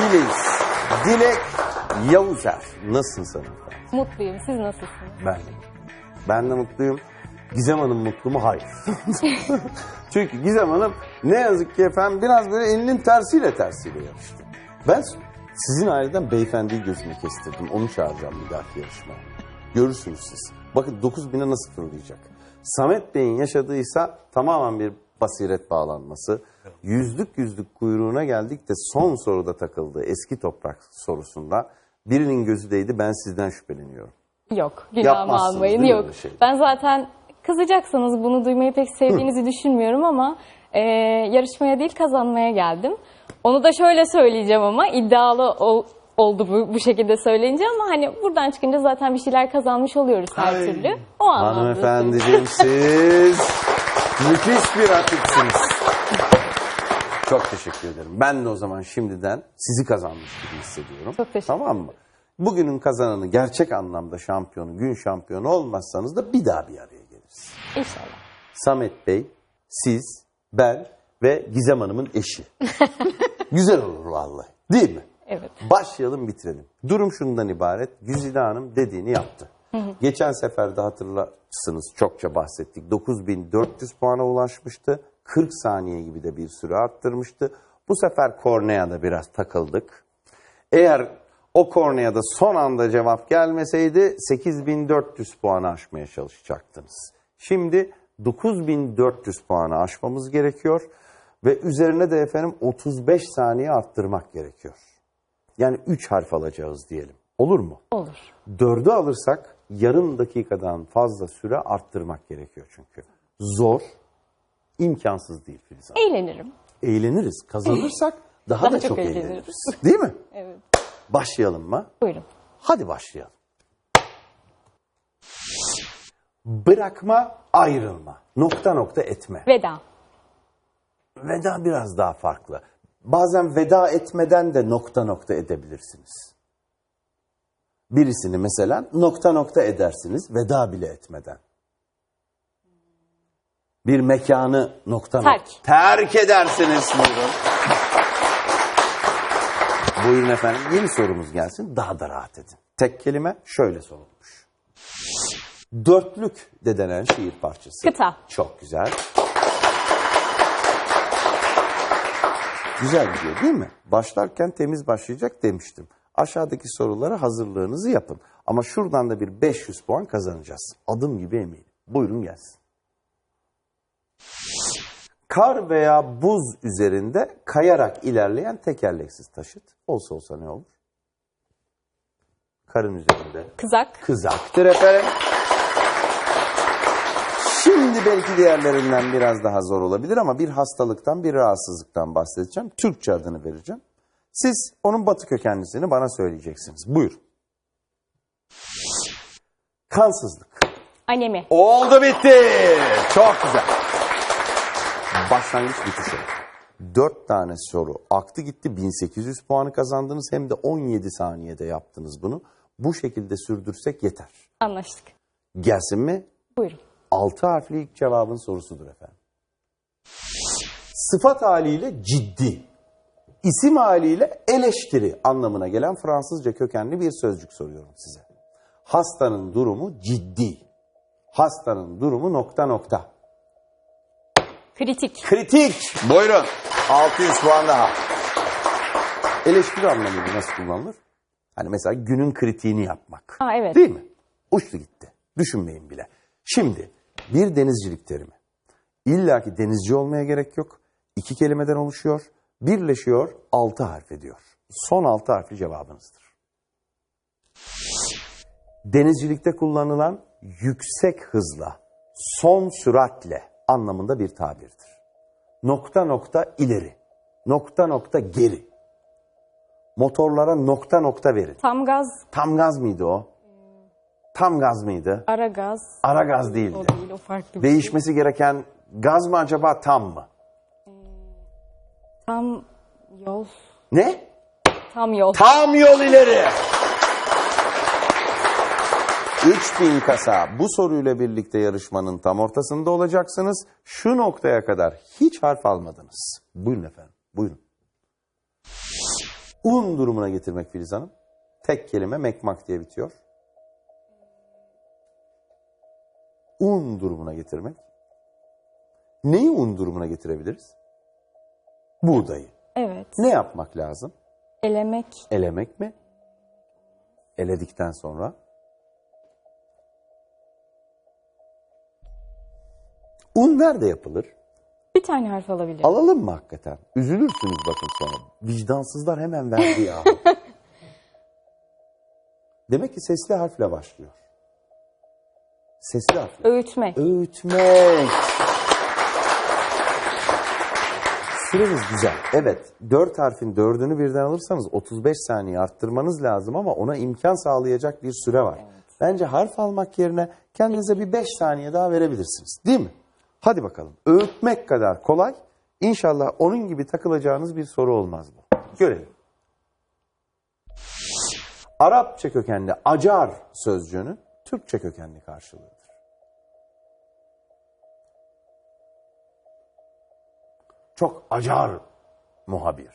Filiz, Dilek, Yavuzer. Nasılsın sen? Mutluyum. Siz nasılsınız? Ben de. Ben de mutluyum. Gizem Hanım mutlu mu? Hayır. Çünkü Gizem Hanım ne yazık ki efendim biraz böyle elinin tersiyle tersiyle yarıştı. Ben sizin aileden beyefendiyi gözüme kestirdim. Onu çağıracağım bir dahaki yarışmaya. Görürsünüz siz. Bakın 9000'e nasıl fırlayacak. Samet Bey'in yaşadığıysa tamamen bir basiret bağlanması. Yüzlük yüzlük kuyruğuna geldik de son soruda takıldı. Eski toprak sorusunda. Birinin gözü değdi ben sizden şüpheleniyorum. Yok. Günahımı Yapmazsınız almayın. değil mi Yok. öyle şey? Ben zaten kızacaksınız bunu duymayı pek sevdiğinizi düşünmüyorum ama e, yarışmaya değil kazanmaya geldim. Onu da şöyle söyleyeceğim ama iddialı ol- oldu bu, bu şekilde söyleyince ama hani buradan çıkınca zaten bir şeyler kazanmış oluyoruz her Ay. türlü. O anlamda. Hanımefendiciğim siz müthiş bir rakipsiniz. Çok teşekkür ederim. Ben de o zaman şimdiden sizi kazanmış gibi hissediyorum. Çok teşekkür Tamam mı? Bugünün kazananı gerçek anlamda şampiyonu, gün şampiyonu olmazsanız da bir daha bir araya geliriz. İnşallah. Samet Bey, siz, ben ve Gizem Hanım'ın eşi. Güzel olur vallahi. Değil mi? Evet. Başlayalım bitirelim. Durum şundan ibaret. Güzide Hanım dediğini yaptı. Geçen sefer de hatırlarsınız çokça bahsettik. 9400 puana ulaşmıştı. 40 saniye gibi de bir süre arttırmıştı. Bu sefer korneada biraz takıldık. Eğer o korneada son anda cevap gelmeseydi 8400 puanı aşmaya çalışacaktınız. Şimdi 9400 puanı aşmamız gerekiyor ve üzerine de efendim 35 saniye arttırmak gerekiyor. Yani 3 harf alacağız diyelim. Olur mu? Olur. 4'ü alırsak yarım dakikadan fazla süre arttırmak gerekiyor çünkü. Zor, imkansız değil Filiz Hanım. Eğlenirim. Eğleniriz. Kazanırsak daha, Daha da çok çok eğleniriz. eğleniriz. Değil mi? Evet. Başlayalım mı? Buyurun. Hadi başlayalım. Bırakma, ayrılma. Nokta nokta etme. Veda. Veda biraz daha farklı. Bazen veda etmeden de nokta nokta edebilirsiniz. Birisini mesela nokta nokta edersiniz veda bile etmeden. Bir mekanı nokta Terk. nokta terk edersiniz buyurun. Buyurun efendim yeni sorumuz gelsin daha da rahat edin. Tek kelime şöyle sorulmuş. Dörtlük de denen şiir parçası. Kıta. Çok güzel. Güzel gidiyor değil mi? Başlarken temiz başlayacak demiştim. Aşağıdaki sorulara hazırlığınızı yapın. Ama şuradan da bir 500 puan kazanacağız. Adım gibi eminim. Buyurun gelsin. Kar veya buz üzerinde kayarak ilerleyen tekerleksiz taşıt. Olsa olsa ne olur? Karın üzerinde Kızak. kızaktır efendim. Şimdi belki diğerlerinden biraz daha zor olabilir ama bir hastalıktan, bir rahatsızlıktan bahsedeceğim. Türkçe adını vereceğim. Siz onun batı kökenlisini bana söyleyeceksiniz. Buyur. Kansızlık. Anemi. Oldu bitti. Çok güzel. Başlangıç bitiş oldu. Dört tane soru aktı gitti. 1800 puanı kazandınız. Hem de 17 saniyede yaptınız bunu. Bu şekilde sürdürsek yeter. Anlaştık. Gelsin mi? Buyurun. Altı harfli ilk cevabın sorusudur efendim. Sıfat haliyle ciddi, isim haliyle eleştiri anlamına gelen Fransızca kökenli bir sözcük soruyorum size. Hastanın durumu ciddi. Hastanın durumu nokta nokta. Kritik. Kritik. Buyurun. 600 puan daha. Eleştiri anlamıyla nasıl kullanılır? Hani mesela günün kritiğini yapmak. Aa, evet. Değil mi? Uçtu gitti. Düşünmeyin bile. Şimdi bir denizcilik terimi. İlla ki denizci olmaya gerek yok. İki kelimeden oluşuyor. Birleşiyor, altı harf ediyor. Son altı harfli cevabınızdır. Denizcilikte kullanılan yüksek hızla, son süratle anlamında bir tabirdir. Nokta nokta ileri, nokta nokta geri. Motorlara nokta nokta verin. Tam gaz. Tam gaz mıydı o? Tam gaz mıydı? Ara gaz. Ara gaz değildi. O değil o farklı bir şey. Değişmesi gereken gaz mı acaba tam mı? Tam yol. Ne? Tam yol. Tam yol ileri. 3000 kasa bu soruyla birlikte yarışmanın tam ortasında olacaksınız. Şu noktaya kadar hiç harf almadınız. Buyurun efendim, buyurun. Un durumuna getirmek Filiz Hanım. Tek kelime mekmak diye bitiyor. Un durumuna getirmek. Neyi un durumuna getirebiliriz? Buğdayı. Evet. Ne yapmak lazım? Elemek. Elemek mi? Eledikten sonra. Un nerede yapılır? Bir tane harf alabilirim. Alalım mı hakikaten? Üzülürsünüz bakın sonra. Vicdansızlar hemen verdi ya. Demek ki sesli harfle başlıyor. Sesli harfle. Öğütmek. Öğütmek. Süreniz güzel. Evet. Dört harfin dördünü birden alırsanız 35 saniye arttırmanız lazım ama ona imkan sağlayacak bir süre var. Bence harf almak yerine kendinize bir 5 saniye daha verebilirsiniz. Değil mi? Hadi bakalım. Öğütmek kadar kolay. İnşallah onun gibi takılacağınız bir soru olmaz bu. Görelim. Arapça kökenli acar sözcüğünün Türkçe kökenli karşılığıdır. Çok acar muhabir.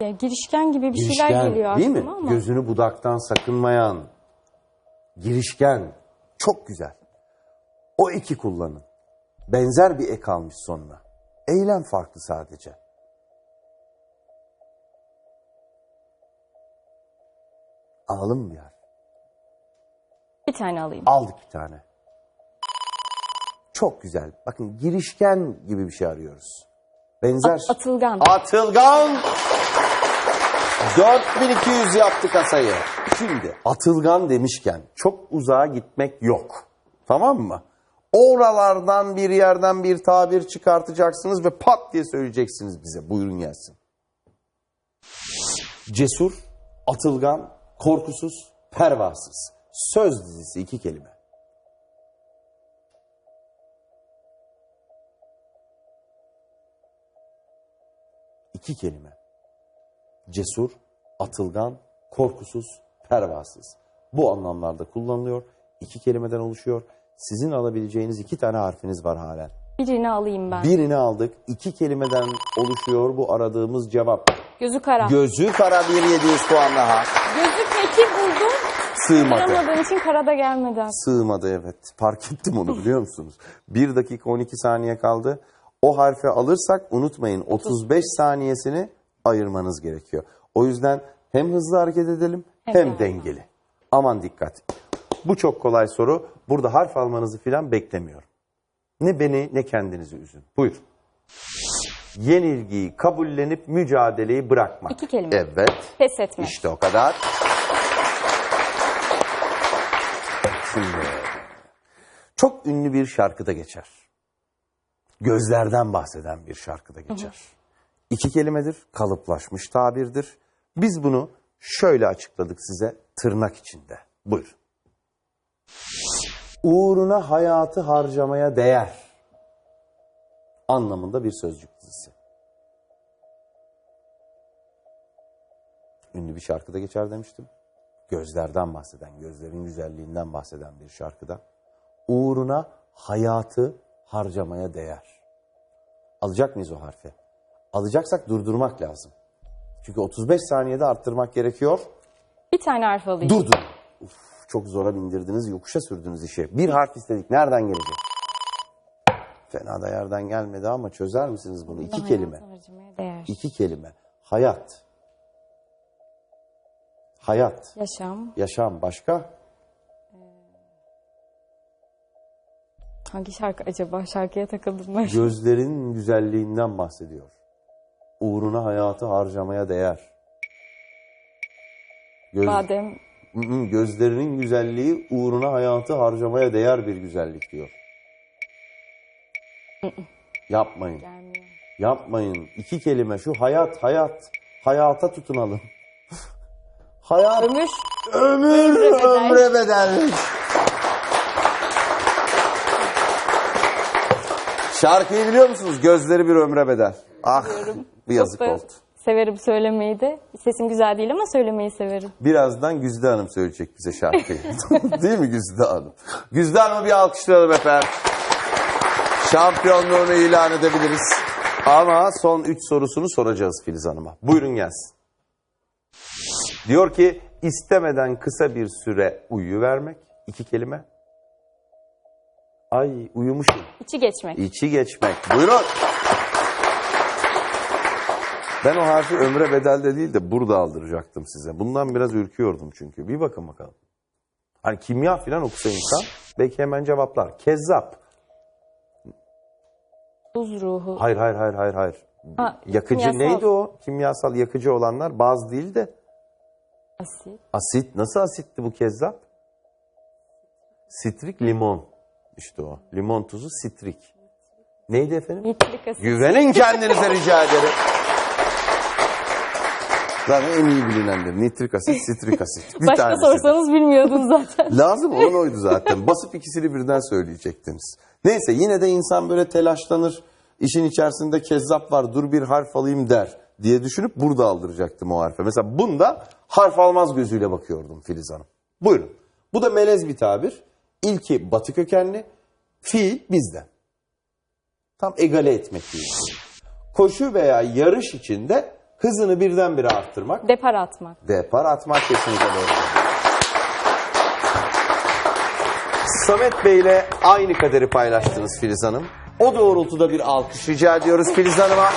Ya, girişken gibi bir şeyler Girişken, geliyor değil mi? ama. Gözünü budaktan sakınmayan, girişken, çok güzel. O iki kullanın. Benzer bir ek almış sonuna. Eylem farklı sadece. Alalım mı harf? Bir tane alayım. Aldık bir tane. Çok güzel. Bakın girişken gibi bir şey arıyoruz. Benzer. Atılgan. Atılgan. 4200 yaptı kasayı. Şimdi atılgan demişken çok uzağa gitmek yok. Tamam mı? Oralardan bir yerden bir tabir çıkartacaksınız ve pat diye söyleyeceksiniz bize. Buyurun gelsin. Cesur, atılgan, korkusuz, pervasız. Söz dizisi iki kelime. İki kelime. Cesur, atılgan, korkusuz, pervasız. Bu anlamlarda kullanılıyor. İki kelimeden oluşuyor. Sizin alabileceğiniz iki tane harfiniz var halen. Birini alayım ben. Birini aldık. İki kelimeden oluşuyor bu aradığımız cevap. Gözü kara. Gözü kara bir 700 puan daha. Gözü peki buldum. Sığmadı. Aramadığım için karada gelmedi. Sığmadı evet. Fark ettim onu biliyor musunuz? 1 dakika 12 saniye kaldı. O harfi alırsak unutmayın 35 saniyesini ayırmanız gerekiyor. O yüzden hem hızlı hareket edelim hem yavaş. dengeli. Aman dikkat. Bu çok kolay soru. Burada harf almanızı filan beklemiyorum. Ne beni ne kendinizi üzün. Buyur. Yenilgiyi kabullenip mücadeleyi bırakmak. İki kelime. Evet. Pes etmek. İşte o kadar. Şimdi çok ünlü bir şarkıda geçer. Gözlerden bahseden bir şarkıda geçer. İki kelimedir, kalıplaşmış tabirdir. Biz bunu şöyle açıkladık size tırnak içinde. Buyur. Uğruna hayatı harcamaya değer anlamında bir sözcük dizisi. ünlü bir şarkıda geçer demiştim. Gözlerden bahseden, gözlerin güzelliğinden bahseden bir şarkıda. Uğruna hayatı harcamaya değer. Alacak mıyız o harfi? Alacaksak durdurmak lazım. Çünkü 35 saniyede arttırmak gerekiyor. Bir tane harf alayım. Durdun. Uf, çok zora bindirdiniz, yokuşa sürdünüz işi. Bir harf istedik. Nereden gelecek? Fena da yerden gelmedi ama çözer misiniz bunu? İki kelime. Değer. İki kelime. Hayat. Hayat. Yaşam. Yaşam başka? Hangi şarkı acaba? Şarkıya takıldım ben. Gözlerin güzelliğinden bahsediyor. Uğruna hayatı harcamaya değer. Göz, Badem. Gözlerinin güzelliği uğruna hayatı harcamaya değer bir güzellik diyor. Yapmayın. Gelmiyor. Yapmayın. İki kelime şu hayat hayat. Hayata tutunalım. hayat Ömür. ömür Ömre bedel. ömre bedel. Şarkıyı biliyor musunuz? Gözleri bir ömre bedel. Ah bir yazık Çok da oldu. Severim söylemeyi de. Sesim güzel değil ama söylemeyi severim. Birazdan Güzide Hanım söyleyecek bize şarkıyı. Değil mi Güzide Hanım? Güzide Hanım'ı bir alkışlayalım efendim. Şampiyonluğunu ilan edebiliriz. Ama son üç sorusunu soracağız Filiz Hanım'a. Buyurun gelsin. Diyor ki istemeden kısa bir süre uyuvermek. iki kelime. Ay uyumuşum. İçi geçmek. İçi geçmek. Buyurun. Ben o harfi ömre bedelde değil de burada aldıracaktım size. Bundan biraz ürküyordum çünkü. Bir bakın bakalım. Hani kimya falan okusa insan belki hemen cevaplar. Kezzap. Buz ruhu. Hayır hayır hayır hayır hayır. Ha, Yakıcı kimyasal. neydi o? Kimyasal yakıcı olanlar baz değil de Asit. asit. Nasıl asitti bu kezzap? Sitrik limon. İşte o. Limon tuzu sitrik. Neydi efendim? Nitrik asit. Güvenin kendinize rica ederim. Zaten en iyi bilinendir. Nitrik asit, sitrik asit. Bir Başka tanesi. sorsanız bilmiyordun zaten. Lazım olan oydu zaten. Basıp ikisini birden söyleyecektiniz. Neyse yine de insan böyle telaşlanır. İşin içerisinde kezzap var dur bir harf alayım der diye düşünüp burada aldıracaktım o harfe. Mesela bunda harf almaz gözüyle bakıyordum Filiz Hanım. Buyurun. Bu da melez bir tabir. İlki batı kökenli, fiil bizden. Tam egale etmek değil. Koşu veya yarış içinde hızını birdenbire arttırmak Depar atmak. Depar atmak kesinlikle doğru. Samet Bey ile aynı kaderi paylaştınız Filiz Hanım. O doğrultuda bir alkış rica ediyoruz Filiz Hanım'a.